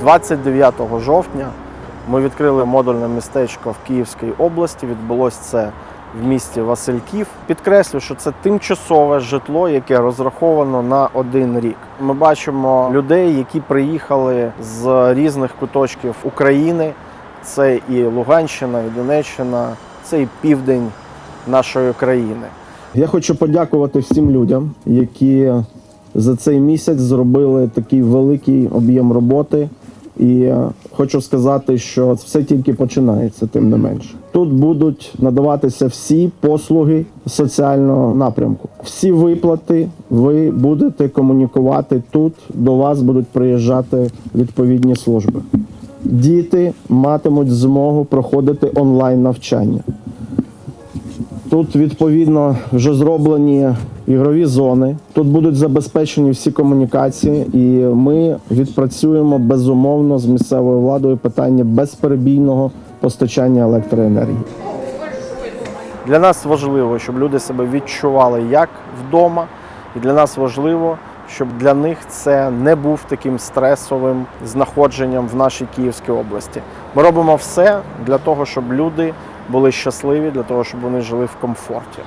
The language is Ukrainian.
29 жовтня ми відкрили модульне містечко в Київській області. Відбулось це в місті Васильків. Підкреслю, що це тимчасове житло, яке розраховано на один рік. Ми бачимо людей, які приїхали з різних куточків України. Це і Луганщина, і Донеччина, це і південь нашої країни. Я хочу подякувати всім людям, які за цей місяць зробили такий великий об'єм роботи. І е, хочу сказати, що все тільки починається, тим не менше. Тут будуть надаватися всі послуги соціального напрямку. Всі виплати ви будете комунікувати тут. До вас будуть приїжджати відповідні служби. Діти матимуть змогу проходити онлайн навчання. Тут відповідно вже зроблені ігрові зони. Тут будуть забезпечені всі комунікації, і ми відпрацюємо безумовно з місцевою владою питання безперебійного постачання електроенергії. Для нас важливо, щоб люди себе відчували як вдома, і для нас важливо, щоб для них це не був таким стресовим знаходженням в нашій Київській області. Ми робимо все для того, щоб люди були щасливі, для того, щоб вони жили в комфорті.